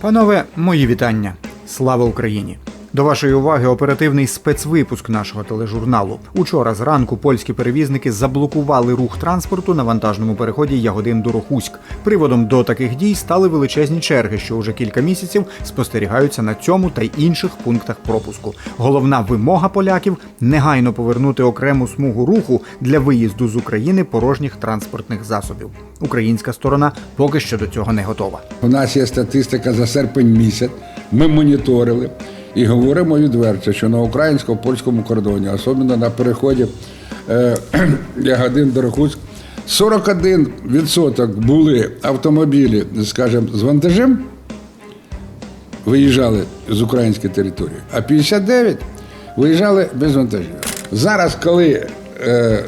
Панове, мої вітання. Слава Україні! До вашої уваги оперативний спецвипуск нашого тележурналу. Учора зранку польські перевізники заблокували рух транспорту на вантажному переході Ягодин Дорохуськ. Приводом до таких дій стали величезні черги, що уже кілька місяців спостерігаються на цьому та й інших пунктах пропуску. Головна вимога поляків негайно повернути окрему смугу руху для виїзду з України порожніх транспортних засобів. Українська сторона поки що до цього не готова. У нас є статистика за серпень місяць. Ми моніторили і говоримо відверто, що на українсько-польському кордоні, особливо на переході Ягодин Дорохуськ, 41% були автомобілі, скажімо, з вантажем, виїжджали з української території, а 59 виїжджали без вантажів. Зараз, коли, е,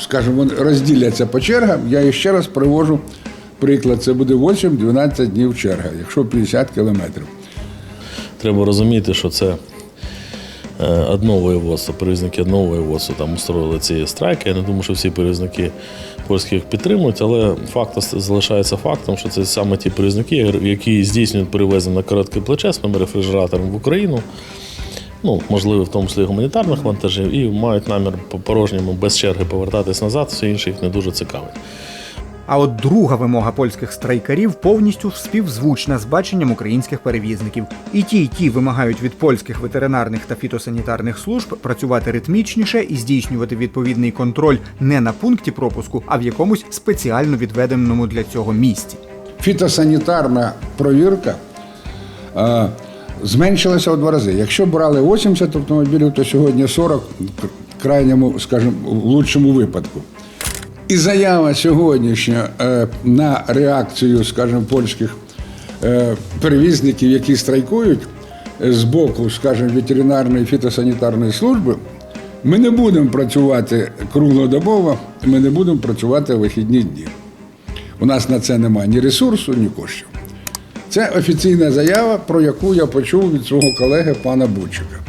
скажімо, розділяться по чергам, я ще раз привожу приклад. Це буде 8-12 днів черга, якщо 50 кілометрів. Треба розуміти, що це е, одно воєводство, перевізники одного воєводства там устроїли ці страйки. Я не думаю, що всі перевізники польські їх підтримують, але факт залишається фактом, що це саме ті перевізники, які здійснюють перевезення на коротке плече своїм рефрижератором в Україну. Ну, можливо, в тому числі гуманітарних вантажів, і мають намір по порожньому без черги повертатись назад, все інше їх не дуже цікавить. А от друга вимога польських страйкарів повністю співзвучна з баченням українських перевізників. І ті, і ті вимагають від польських ветеринарних та фітосанітарних служб працювати ритмічніше і здійснювати відповідний контроль не на пункті пропуску, а в якомусь спеціально відведеному для цього місці. Фітосанітарна провірка е, зменшилася у два рази. Якщо брали 80 автомобілів, то сьогодні 40 в крайньому, скажімо, в лучшому випадку. І заява сьогоднішня е, на реакцію, скажімо, польських е, перевізників, які страйкують е, з боку, скажімо, ветеринарної фітосанітарної служби, ми не будемо працювати круглодобово, ми не будемо працювати вихідні дні. У нас на це немає ні ресурсу, ні коштів. Це офіційна заява, про яку я почув від свого колеги пана Бучика.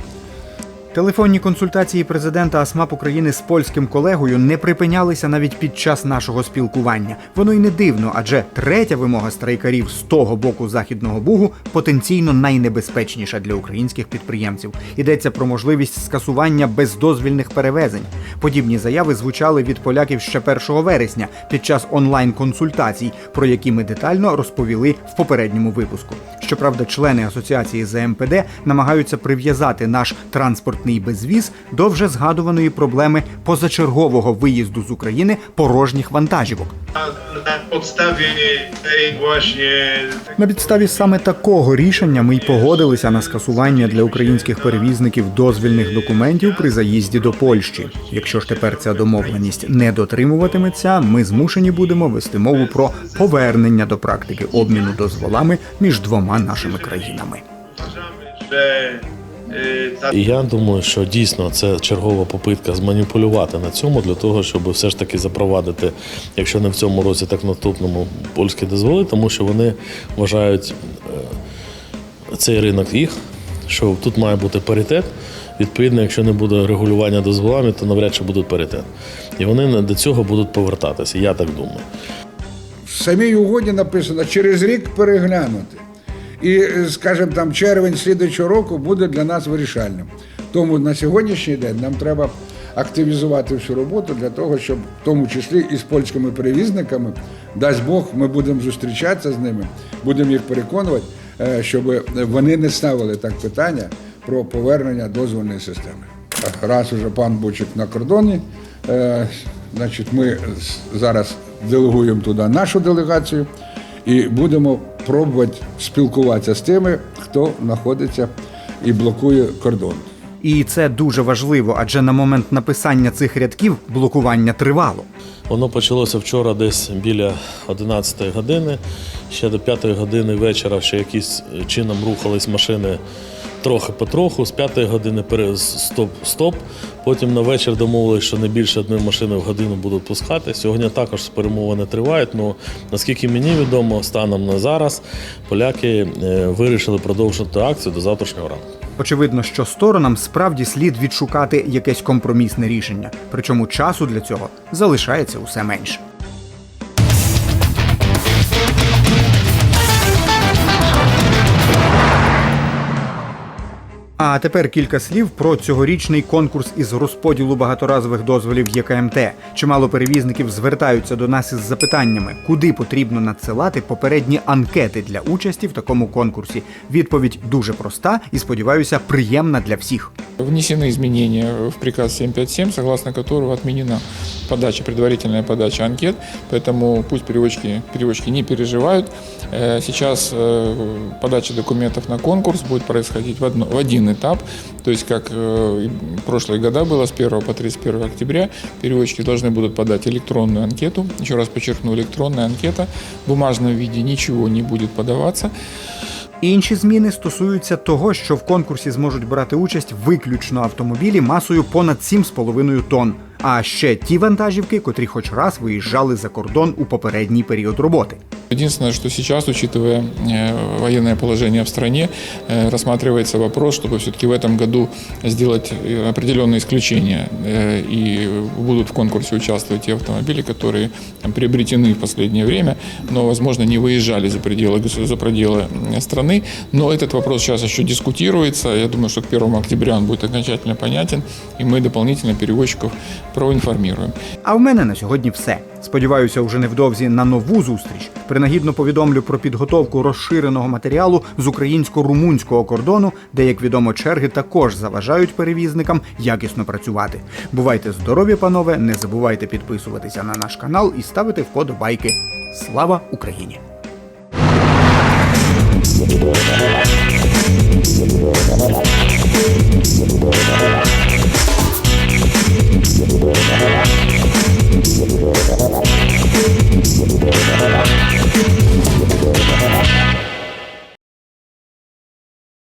Телефонні консультації президента АСМАП України з польським колегою не припинялися навіть під час нашого спілкування. Воно й не дивно, адже третя вимога страйкарів з того боку західного бугу потенційно найнебезпечніша для українських підприємців. Йдеться про можливість скасування бездозвільних перевезень. Подібні заяви звучали від поляків ще 1 вересня під час онлайн-консультацій, про які ми детально розповіли в попередньому випуску. Щоправда, члени асоціації ЗМПД намагаються прив'язати наш транспортний безвіз до вже згадуваної проблеми позачергового виїзду з України порожніх вантажівок. На підставі саме такого рішення ми й погодилися на скасування для українських перевізників дозвільних документів при заїзді до Польщі. Якщо ж тепер ця домовленість не дотримуватиметься, ми змушені будемо вести мову про повернення до практики обміну дозволами між двома нашими країнами. І я думаю, що дійсно це чергова попитка зманіпулювати на цьому для того, щоб все ж таки запровадити, якщо не в цьому році, так в наступному польські дозволи, тому що вони вважають е, цей ринок їх, що тут має бути паритет. Відповідно, якщо не буде регулювання дозволами, то навряд чи буде паритет. І вони до цього будуть повертатися. Я так думаю. В самій угоді написано через рік переглянути. І, е, скажімо, там червень слідуючого року буде для нас вирішальним. Тому на сьогоднішній день нам треба активізувати всю роботу для того, щоб в тому числі і з польськими перевізниками, дасть Бог, ми будемо зустрічатися з ними, будемо їх переконувати, е, щоб вони не ставили так питання про повернення дозвольної системи. Раз уже пан Бучик на кордоні, е, значить, ми зараз делегуємо туди нашу делегацію і будемо пробувати спілкуватися з тими, хто знаходиться і блокує кордон. І це дуже важливо, адже на момент написання цих рядків блокування тривало. Воно почалося вчора десь біля 11 години. Ще до 5 години вечора ще якісь чином рухались машини трохи потроху, з п'ятої години пере- стоп, стоп. Потім на вечір домовились, що не більше одної машини в годину будуть пускати. Сьогодні також перемовини тривають. Ну наскільки мені відомо, станом на зараз поляки е, вирішили продовжити акцію до завтрашнього ранку. Очевидно, що сторонам справді слід відшукати якесь компромісне рішення, причому часу для цього залишається усе менше. А тепер кілька слів про цьогорічний конкурс із розподілу багаторазових дозволів ЄКМТ. Чимало перевізників звертаються до нас із запитаннями, куди потрібно надсилати попередні анкети для участі в такому конкурсі. Відповідь дуже проста і сподіваюся, приємна для всіх. Внесены изменения в приказ 757, согласно которого отменена подача, предварительная подача анкет, поэтому пусть переводчики, переводчики не переживают. Э, Сейчас э, подача документов на конкурс будет происходить в, одно- в один этап, то есть как э, прошлые года было с 1 по 31 октября, переводчики должны будут подать электронную анкету, еще раз подчеркну, электронная анкета, в бумажном виде ничего не будет подаваться, Інші зміни стосуються того, що в конкурсі зможуть брати участь виключно автомобілі масою понад 7,5 тонн А ще ті вантажівки, котрі хоч раз виїжджали за кордон у попередній період роботи. Единственное, что сейчас, учитывая э, военное положение в стране, э, рассматривается вопрос, чтобы все-таки в этом году сделать э, определенные исключения. Э, И будут в конкурсе участвовать те автомобили, которые там, приобретены в последнее время, но, возможно, не выезжали за пределы, гос- за пределы э, страны. Но этот вопрос сейчас еще дискутируется. Я думаю, что к 1 октября он будет окончательно понятен, и мы дополнительно перевозчиков проінформуємо. А в мене на сьогодні все. Сподіваюся, вже невдовзі на нову зустріч. Принагідно повідомлю про підготовку розширеного матеріалу з українсько-румунського кордону, де, як відомо, черги також заважають перевізникам якісно працювати. Бувайте здорові, панове! Не забувайте підписуватися на наш канал і ставити вподобайки. Слава Україні!